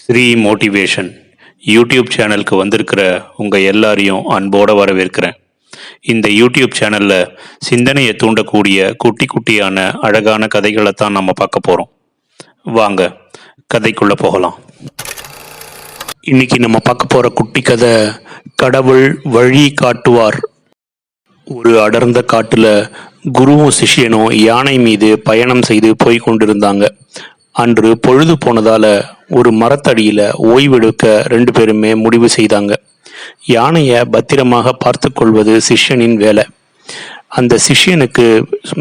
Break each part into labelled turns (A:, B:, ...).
A: Sri motivation YouTube சேனலுக்கு வந்திருக்கிற உங்கள் எல்லாரையும் அன்போடு வரவேற்கிறேன். இந்த யூடியூப் சேனலில் சிந்தனையை தூண்டக்கூடிய குட்டி குட்டியான அழகான கதைகளை தான் நம்ம பார்க்க போகிறோம் வாங்க கதைக்குள்ளே போகலாம். இன்னைக்கு நம்ம பார்க்க போகிற குட்டி கதை கடவுள் வழி காட்டுவார். ஒரு அடர்ந்த காட்டில் குருவும் சிஷ்யனும் யானை மீது பயணம் செய்து போய் கொண்டிருந்தாங்க. அன்று பொழுது போனதால ஒரு மரத்தடியில் ஓய்வெடுக்க ரெண்டு பேருமே முடிவு செய்தாங்க. யானையை பத்திரமாக பார்த்து கொள்வது சிஷ்யனின் வேலை. அந்த சிஷ்யனுக்கு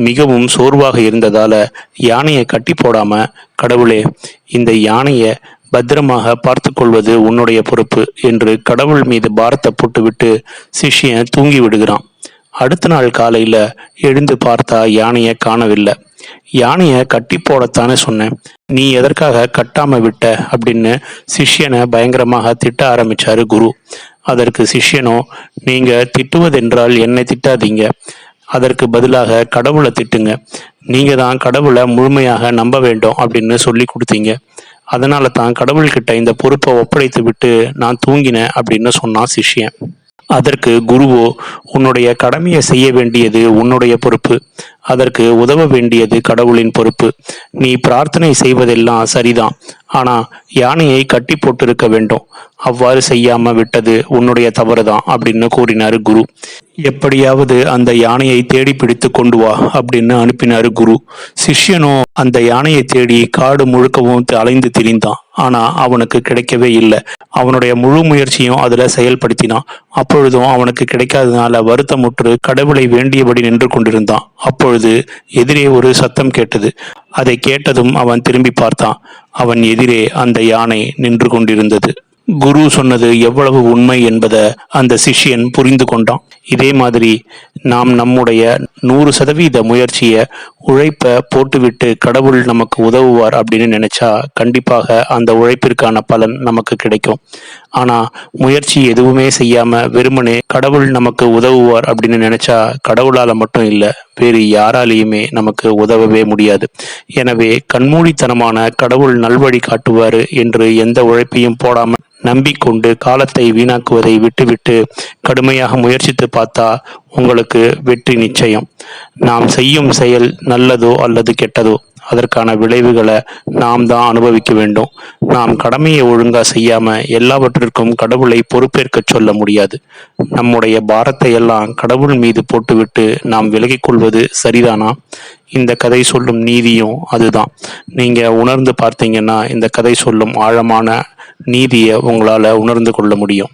A: மிகவும் சோர்வாக இருந்ததால் யானையை கட்டி போடாமல் கடவுளே இந்த யானையை பத்திரமாக பார்த்து கொள்வது உன்னுடைய பொறுப்பு என்று கடவுள் மீது பாரத்தை போட்டுவிட்டு சிஷ்யன் தூங்கி விடுகிறான். அடுத்த நாள் காலையில் எழுந்து பார்த்தா யானையை காணவில்லை. யானையை கட்டி போடத்தானே சொன்னேன். நீ எதற்காக கட்டாம விட்ட? அப்படின்னு சிஷ்யனை பயங்கரமாக திட்ட ஆரம்பிச்சாரு குரு. அதற்கு சிஷ்யனோ நீங்க திட்டுவதென்றால் என்னை திட்டாதீங்க. அதற்கு பதிலாக கடவுளை திட்டுங்க. நீங்க தான் கடவுளை முழுமையாக நம்ப வேண்டும் அப்படின்னு சொல்லி கொடுத்தீங்க. அதனால தான் கடவுள்கிட்ட இந்த பொறுப்பை ஒப்படைத்து விட்டு நான் தூங்கினேன் அப்படின்னு சொன்னான் சிஷ்யன். அதற்கு குருவோ உன்னுடைய கடமையை செய்ய வேண்டியது உன்னுடைய பொறுப்பு. அதற்கு உதவ வேண்டியது கடவுளின் பொறுப்பு. நீ பிரார்த்தனை செய்வதெல்லாம் சரிதான். ஆனா யானையை கட்டி போட்டிருக்க வேண்டும். அவ்வாறு செய்யாம விட்டது உன்னுடைய தவறுதான் அப்படின்னு கூறினாரு குரு. எப்படியாவது அந்த யானையை தேடி பிடித்து கொண்டு வா அப்படின்னு அனுப்பினாரு குரு. சிஷ்யனும் அந்த யானையை தேடி காடு முழுக்கவும் அலைந்து திரிந்தான். ஆனா அவனுக்கு கிடைக்கவே இல்லை. அவனுடைய முழு முயற்சியும் அதுல செயல்படுத்தினான். அப்பொழுதும் அவனுக்கு கிடைக்காதனால வருத்தமுற்று கடவுளை வேண்டியபடி நின்று கொண்டிருந்தான். அப்பொழுது எதிரே ஒரு சத்தம் கேட்டது. அதை கேட்டதும் அவன் திரும்பி பார்த்தான். அவன் எதிரே அந்த யானை நின்று கொண்டிருந்தது. குரு சொன்னது எவ்வளவு உண்மை என்பதை அந்த சிஷ்யன் புரிந்து கொண்டான். இதே மாதிரி நாம் நம்முடைய நூறு சதவீத முயற்சியை உழைப்பை போட்டுவிட்டு கடவுள் நமக்கு உதவுவார் அப்படின்னு நினச்சா கண்டிப்பாக அந்த உழைப்பிற்கான பலன் நமக்கு கிடைக்கும். ஆனால் முயற்சி எதுவுமே செய்யாமல் வெறுமனே கடவுள் நமக்கு உதவுவார் அப்படின்னு நினச்சா கடவுளால் மட்டும் இல்லை வேறு யாராலையுமே நமக்கு உதவவே முடியாது. எனவே கண்மூடித்தனமான கடவுள் நல்வழி காட்டுவார் என்று எந்த உழைப்பையும் போடாமல் நம்பிக்கொண்டு காலத்தை வீணாக்குவதை விட்டுவிட்டு கடுமையாக முயற்சித்து பார்த்தா உங்களுக்கு வெற்றி நிச்சயம். நாம் செய்யும் செயல் நல்லதோ அல்லது கெட்டதோ அதற்கான விளைவுகளை நாம் தான் அனுபவிக்க வேண்டும். நாம் கடமையை ஒழுங்கா செய்யாம எல்லாவற்றிற்கும் கடவுளை பொறுப்பேற்க சொல்ல முடியாது. நம்முடைய பாரத்தை எல்லாம் கடவுள் மீது போட்டுவிட்டு நாம் விலகிக் கொள்வது சரிதானா? இந்த கதை சொல்லும் நீதியும் அதுதான். நீங்க உணர்ந்து பார்த்தீங்கன்னா இந்த கதை சொல்லும் ஆழமான நீதியை உங்களால உணர்ந்து கொள்ள முடியும்.